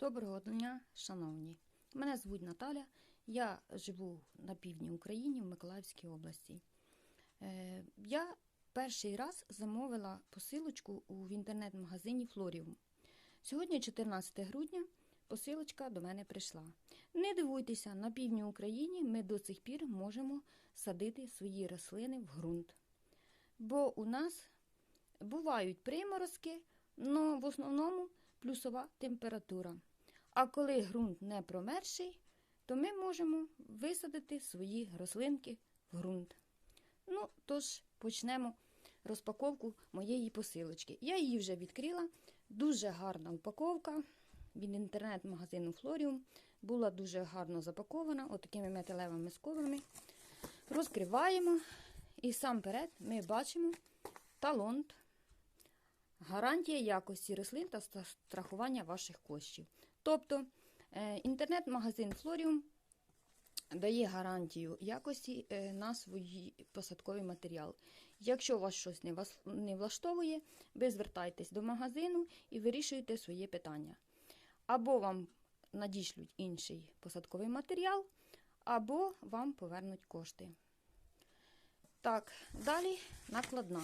Доброго дня, шановні. Мене звуть Наталя. Я живу на півдні України в Миколаївській області. Е, Я перший раз замовила посилочку в інтернет-магазині Флоріум. Сьогодні, 14 грудня, посилочка до мене прийшла. Не дивуйтеся, на півдні України ми до цих пір можемо садити свої рослини в ґрунт. Бо у нас бувають приморозки, але в основному плюсова температура. А коли ґрунт не промерзший, то ми можемо висадити свої рослинки в ґрунт. Ну, тож, почнемо розпаковку моєї посилочки. Я її вже відкрила. Дуже гарна упаковка від інтернет-магазину Флоріум. Була дуже гарно запакована отакими металевими скобами. Розкриваємо. І сам перед ми бачимо талонт, гарантія якості рослин та страхування ваших коштів. Тобто е, інтернет-магазин Флоріум дає гарантію якості е, на свій посадковий матеріал. Якщо вас щось не влаштовує, ви звертайтесь до магазину і вирішуєте своє питання. Або вам надішлють інший посадковий матеріал, або вам повернуть кошти. Так, далі накладна.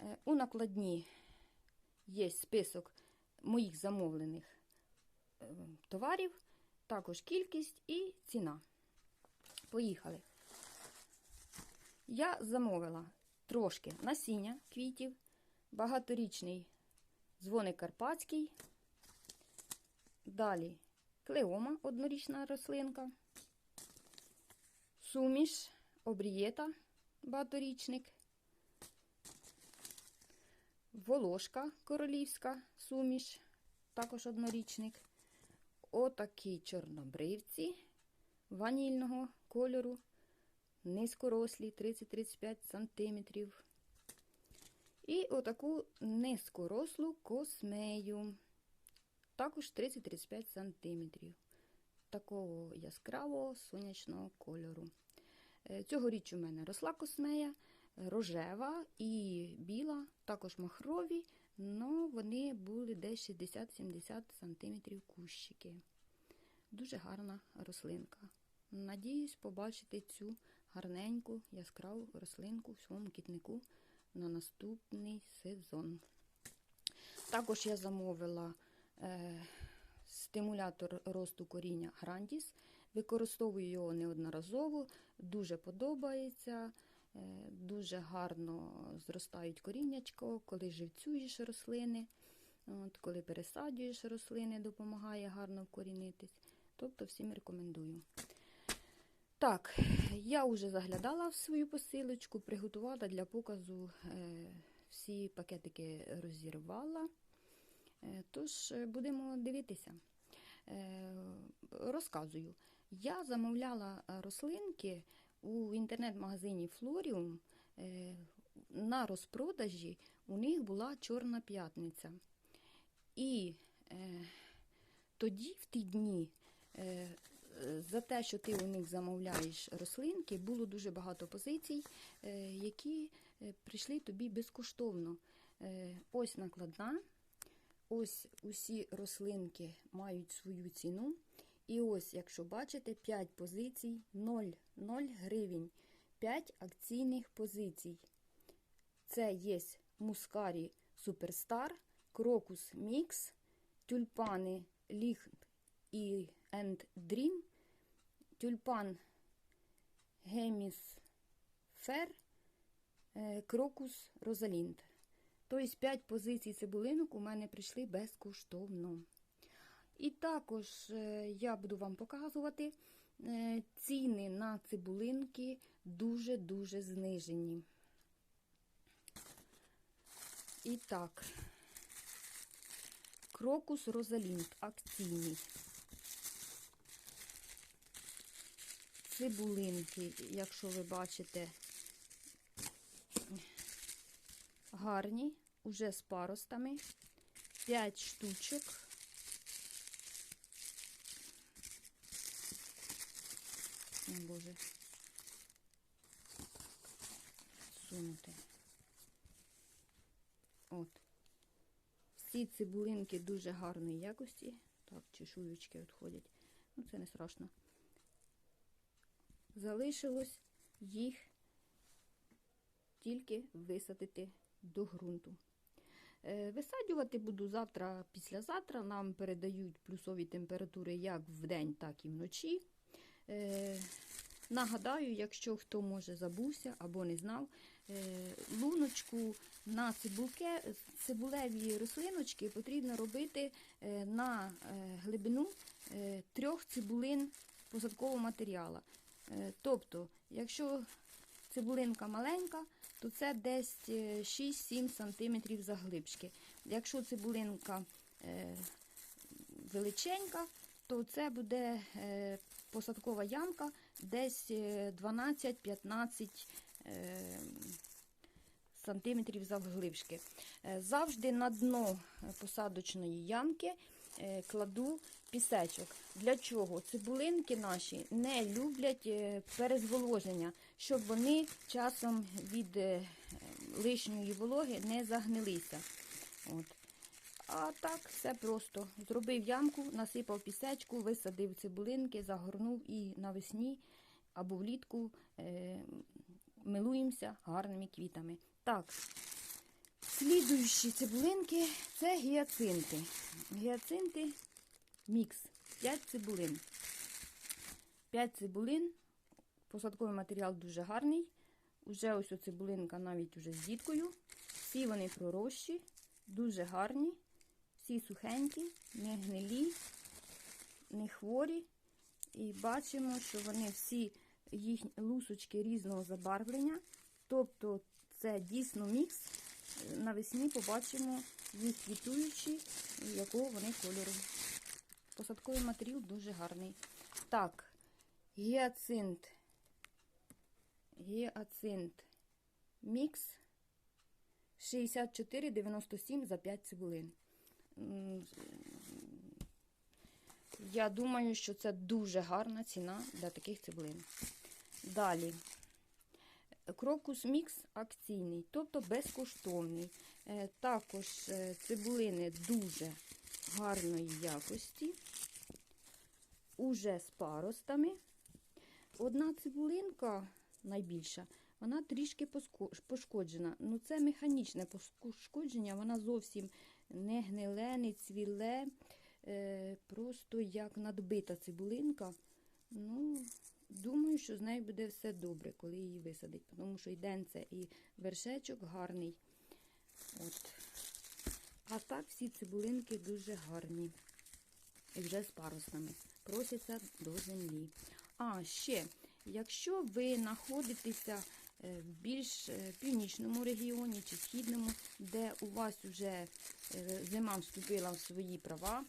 Е, У накладні є список моїх замовлених е, товарів, також кількість і ціна. Поїхали. Я замовила трошки насіння квітів, багаторічний дзвоник карпатський, далі клеома однорічна рослинка, суміш обрієта багаторічник, волошка королівська суміш, також однорічник. Отакі чорнобривці ванільного кольору, низькорослі 30-35 см. І отаку низькорослу космею, також 30-35 см. Такого яскравого сонячного кольору. Е, Цьогоріч у мене росла космея, рожева і біла, також махрові, але вони були десь 60-70 см кущики. Дуже гарна рослинка. Надіюсь побачити цю гарненьку яскраву рослинку в своєму кітнику на наступний сезон. Також я замовила е, стимулятор росту коріння Грандіс. Використовую його неодноразово, дуже подобається, дуже гарно зростають коріннячко, коли живцюєш рослини, от, коли пересаджуєш рослини, допомагає гарно вкорінитись. Тобто всім рекомендую. Так, я вже заглядала в свою посилочку, приготувала для показу е, всі пакетики розірвала. Е, Тож е, будемо дивитися. Е, Розказую. Я замовляла е, рослинки у інтернет-магазині Флоріум. Е, На розпродажі у них була Чорна п'ятниця. І е, тоді, в ті дні, е, за те, що ти у них замовляєш рослинки, було дуже багато позицій, які прийшли тобі безкоштовно. Ось накладна. Ось усі рослинки мають свою ціну. І ось, якщо бачите, 5 позицій 0, 0 гривень, 5 акційних позицій. Це є мускарі Суперстар, Крокус Мікс, тюльпани Ліхт і Енд Дрім, тюльпан Геміс Фер, е, Крокус Розалінд. Тобто 5 позицій цибулинок у мене прийшли безкоштовно. І також е, я буду вам показувати е, ціни на цибулинки дуже-дуже знижені. І так, крокус Розалінд акційний. Цибулинки, якщо ви бачите, гарні, уже з паростами. 5 штучок. О, Боже. Сунути. От. Всі цибулинки дуже гарної якості. Так, чешуючки відходять. Ну, це не страшно. Залишилось їх тільки висадити до ґрунту. Е, Висаджувати буду завтра, післязавтра. Нам передають плюсові температури як вдень, так і вночі. Е, Нагадаю, якщо хто може забувся або не знав, е, луночку на цибулке, цибулеві рослиночки потрібно робити е, на глибину трьох цибулин посадкового матеріалу. Тобто, якщо цибулинка маленька, то це десь е, 6-7 см заглибшки. Якщо цибулинка величенька, то це буде е, посадкова ямка десь е, 12-15 е, сантиметрів завглибшки. Е, Завжди на дно е, посадочної ямки е, кладу пісечок. Для чого? Цибулинки наші не люблять е, перезволоження, щоб вони часом від е, лишньої вологи не загнилися. От. А так, все просто. Зробив ямку, насипав пісечку, висадив цибулинки, загорнув і навесні або влітку е, милуємося гарними квітами. Так, слідуючі цибулинки це гіацинти. Гіацинти мікс. 5 цибулин. 5 цибулин. Посадковий матеріал дуже гарний. Уже ось цибулинка навіть уже з діткою. Всі вони пророщі, дуже гарні, всі сухенькі, не гнилі, не хворі. І бачимо, що вони всі їхні лусочки різного забарвлення. Тобто це дійсно мікс. Навесні побачимо їх квітуючі, якого вони кольору. Посадковий матеріал дуже гарний. Так, гіацинт. Гіацинт мікс 64,97 за 5 цибулин. Я думаю, що це дуже гарна ціна для таких цибулин. Далі. Крокус мікс акційний, тобто безкоштовний. Е, Також е, цибулини дуже гарної якості, уже з паростами. Одна цибулинка найбільша, вона трішки пошкоджена. Ну, це механічне пошкодження, вона зовсім не гниле, не цвіле, е, просто як надбита цибулинка. Ну, думаю, що з нею буде все добре, коли її висадить, тому що і денце, і вершечок гарний. От. А так всі цибулинки дуже гарні. І вже з парусами. Просяться до землі. А ще, якщо ви знаходитеся в більш е, північному регіоні чи східному, де у вас вже е, зима вступила в свої права,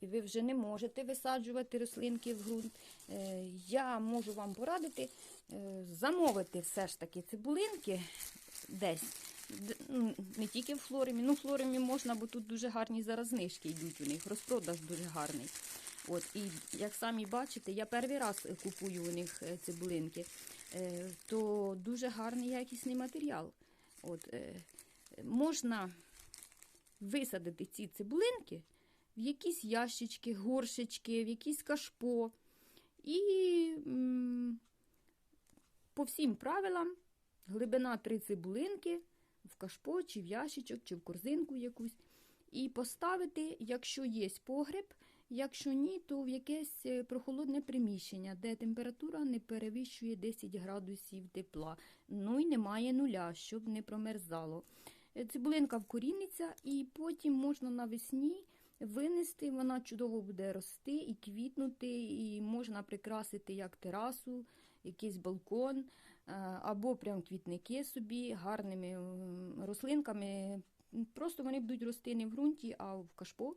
і ви вже не можете висаджувати рослинки в ґрунт, е, я можу вам порадити е, замовити все ж таки цибулинки десь. Ну, Не тільки в флоримі, ну флоримі можна, бо тут дуже гарні зараз знижки йдуть у них, розпродаж дуже гарний. От, і як самі бачите, я перший раз е, купую у них е, цибулинки, е, то дуже гарний якісний матеріал. От, е, можна висадити ці цибулинки в якісь ящички, горшечки, в якісь кашпо. І по всім правилам глибина три цибулинки в кашпо, чи в ящичок, чи в корзинку якусь. І поставити, якщо є погреб, якщо ні, то в якесь е, прохолодне приміщення, де температура не перевищує 10 градусів тепла. Ну і немає нуля, щоб не промерзало. Е, Цибулинка вкоріниться, і потім можна навесні винести, вона чудово буде рости і квітнути, і можна прикрасити як терасу, якийсь балкон, е, або прям квітники собі гарними рослинками. Просто вони будуть рости не в ґрунті, а в кашпо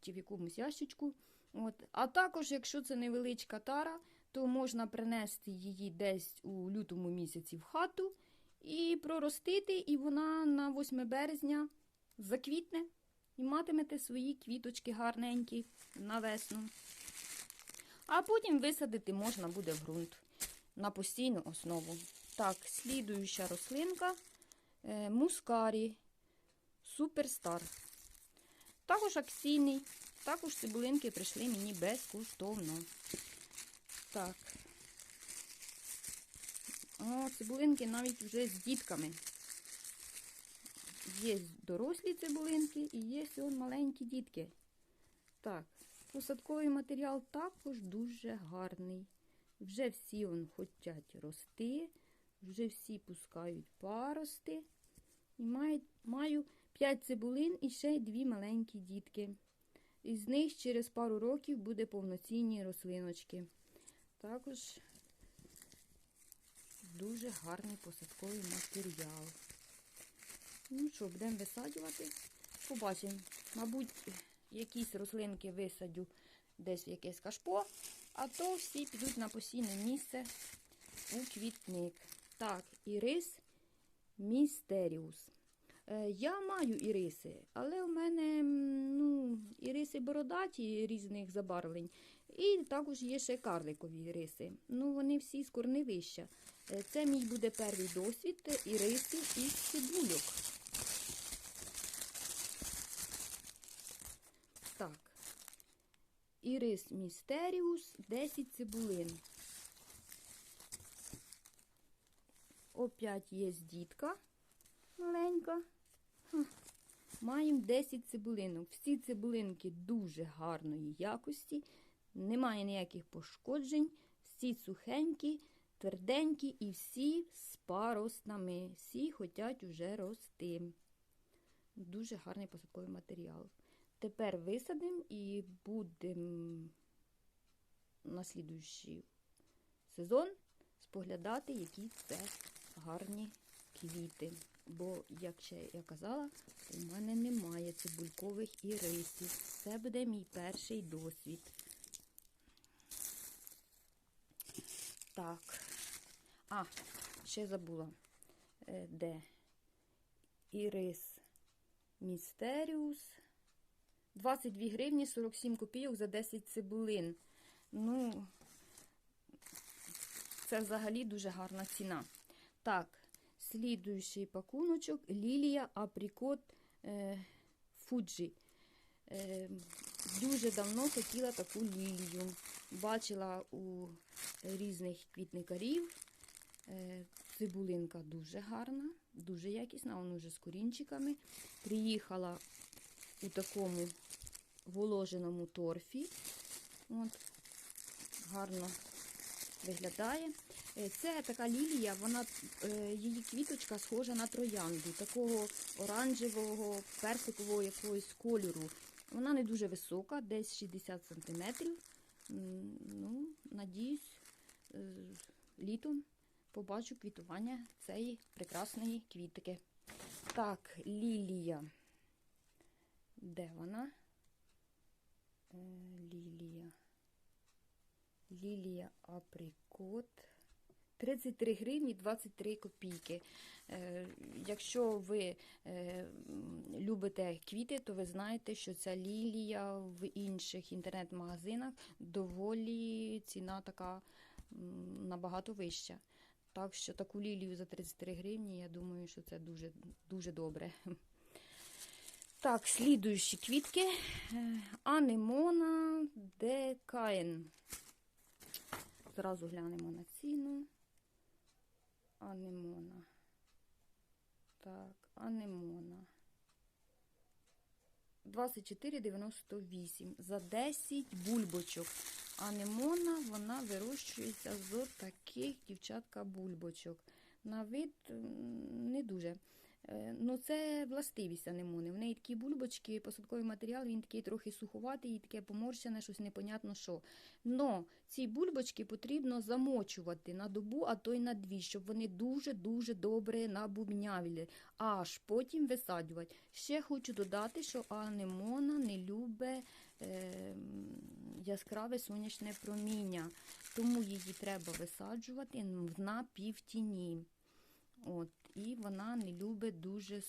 чи в якомусь ящичку. От. А також, якщо це невеличка тара, то можна принести її десь у лютому місяці в хату і проростити, і вона на 8 березня заквітне і матимете свої квіточки гарненькі на весну. А потім висадити можна буде в ґрунт на постійну основу. Так, слідуюча рослинка е, мускарі суперстар. Також акційний. Також цибулинки прийшли мені безкоштовно. Так. О, цибулинки навіть вже з дітками. Є дорослі цибулинки і є он маленькі дітки. Так, посадковий матеріал також дуже гарний. Вже всі он хочуть рости, вже всі пускають парости. І маю, 5 цибулин і ще дві маленькі дітки. Із них через пару років буде повноцінні рослиночки. Також дуже гарний посадковий матеріал. Ну що, будемо висаджувати. Побачимо. Мабуть, якісь рослинки висадю десь в якесь кашпо, а то всі підуть на постійне місце у квітник. Так, ірис містеріус. Е, Я маю іриси, але у мене ну, іриси бородаті різних забарвлень. І також є ще карликові іриси. Ну, вони всі з корневища. Е, Це мій буде перший досвід е, іриси із цибульок. Так. Ірис Містеріус 10 цибулин. Опять є дітка маленька. Маємо 10 цибулинок. Всі цибулинки дуже гарної якості, немає ніяких пошкоджень, всі сухенькі, тверденькі і всі з пароснами. Всі хочуть уже рости. Дуже гарний посадковий матеріал. Тепер висадимо і будемо на слідуючий сезон споглядати, які це гарні квіти. Бо, як ще я казала, у мене немає цибулькових ірисів. Це буде мій перший досвід. Так. А, ще забула, Е, де ірис Містеріус. 22 гривні 47 копійок за 10 цибулин. Ну, це взагалі дуже гарна ціна. Так, слідуючий пакуночок Лілія Априкот е, Фуджі. Е, дуже давно хотіла таку лілію. Бачила у різних квітникарів. Е, цибулинка дуже гарна, дуже якісна, вона вже з корінчиками. Приїхала у такому воложеному торфі. От, гарно виглядає. Е, Це така лілія, вона, е, її квіточка схожа на троянду, такого оранжевого, персикового якогось кольору. Вона не дуже висока, десь 60 см. Ну, надіюсь, е, літом побачу квітування цієї прекрасної квітки. Так, лілія. Де вона? Лілія. Лілія Априкот. 33 гривні 23 копійки. Е, якщо ви е, любите квіти, то ви знаєте, що ця лілія в інших інтернет-магазинах доволі ціна така набагато вища. Так що таку лілію за 33 гривні, я думаю, що це дуже, дуже добре. Так, слідуючі квітки. Е, Анемона декаен. Зразу глянемо на ціну. Анемона. Так, анемона. 24,98 за 10 бульбочок. Анемона, вона вирощується з таких, дівчатка, бульбочок. На вид не дуже. Е, Ну, це властивість анемони. В неї такі бульбочки, посадковий матеріал, він такий трохи суховатий і таке поморщене, щось непонятно що. Но ці бульбочки потрібно замочувати на добу, а то й на дві, щоб вони дуже-дуже добре набубнявіли, аж потім висаджувати. Ще хочу додати, що анемона не любить е, яскраве сонячне проміння, тому її треба висаджувати на півтіні. От, і вона не любить дуже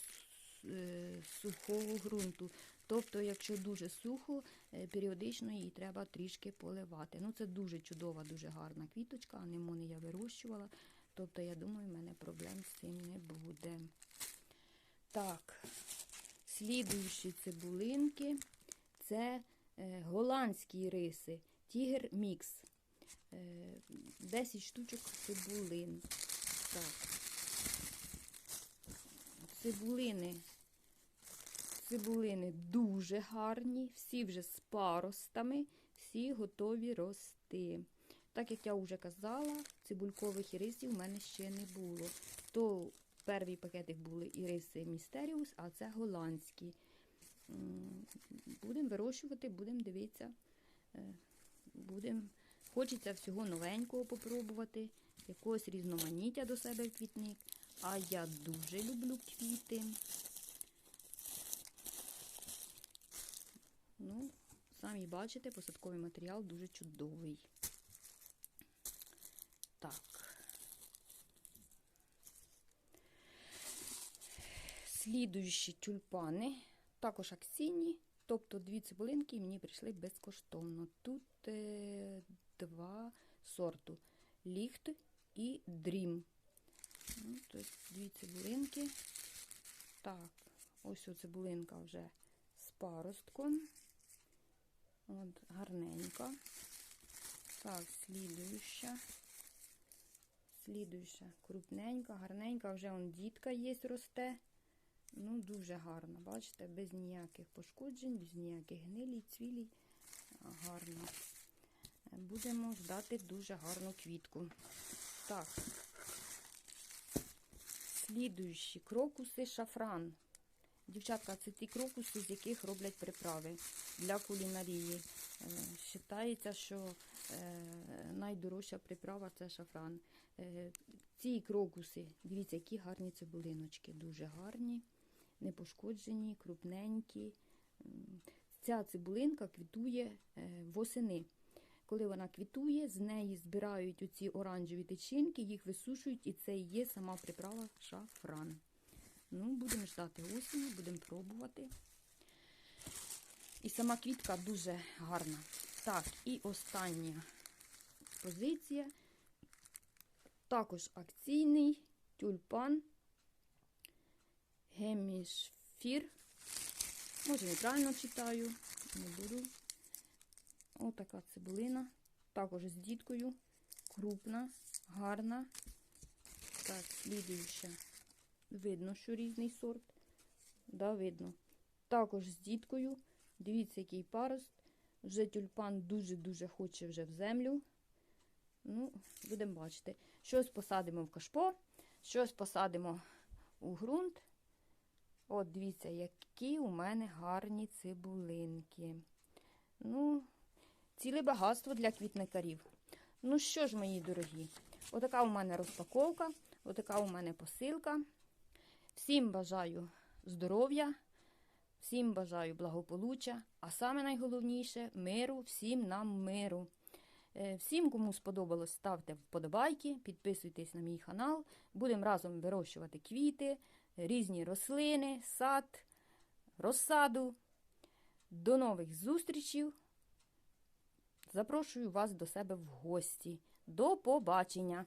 е, сухого ґрунту. Тобто, якщо дуже сухо, е, періодично її треба трішки поливати. Ну, це дуже чудова, дуже гарна квіточка, анемони я вирощувала. Тобто, я думаю, в мене проблем з цим не буде. Так, Слідуючі цибулинки це е, голландські риси, тігр мікс. Е, 10 штучок цибулин. Так. Цибулини. Цибулини дуже гарні, всі вже з паростами, всі готові рости. Так як я вже казала, цибулькових ірисів в мене ще не було. То перший пакетик були іриси Містеріус, а це голландські. Будемо вирощувати, будемо дивитися. Будем... Хочеться всього новенького попробувати, якогось різноманіття до себе в квітник. А я дуже люблю квіти. Ну, самі бачите, посадковий матеріал дуже чудовий. Так. Слідуючі тюльпани, також акційні, тобто дві цибулинки мені прийшли безкоштовно. Тут е, два сорту ліхт і дрім. Ну, тобто дві цибулинки. Так, ось цибулинка вже з паростком. От, гарненька. Так, слідуюча. Слідуюча крупненька, гарненька, вже он дітка є, росте. Ну, дуже гарно, бачите, без ніяких пошкоджень, без ніяких гнилій, цвілій. Гарно. Будемо ждати дуже гарну квітку. Так, слідуючі крокуси шафран. Дівчатка, це ті крокуси, з яких роблять приправи для кулінарії. Вважається, що е, найдорожча приправа це шафран. Е, ці крокуси, дивіться, які гарні цибулиночки, дуже гарні, непошкоджені, крупненькі. Ця цибулинка квітує е, восени. Коли вона квітує, з неї збирають оці оранжеві тичинки, їх висушують, і це і є сама приправа шафран. Ну, будемо ждати осені, будемо пробувати. І сама квітка дуже гарна. Так, і остання позиція. Також акційний тюльпан, гемішфір. Може, неправильно читаю, не буду. Отака цибулина. Також з діткою. Крупна, гарна. Так, слідуюча. Видно, що різний сорт. Да, видно. Також з діткою. Дивіться, який парост. Вже тюльпан дуже-дуже хоче вже в землю. Ну, будемо бачити. Щось посадимо в кашпо, щось посадимо у ґрунт. От, дивіться, які у мене гарні цибулинки. Ну, ціле багатство для квітникарів. Ну що ж, мої дорогі, отака у мене розпаковка, отака у мене посилка. Всім бажаю здоров'я, всім бажаю благополуччя, а саме найголовніше миру, всім нам миру. Всім, кому сподобалось, ставте вподобайки, підписуйтесь на мій канал. Будемо разом вирощувати квіти, різні рослини, сад, розсаду. До нових зустрічей! Запрошую вас до себе в гості. До побачення!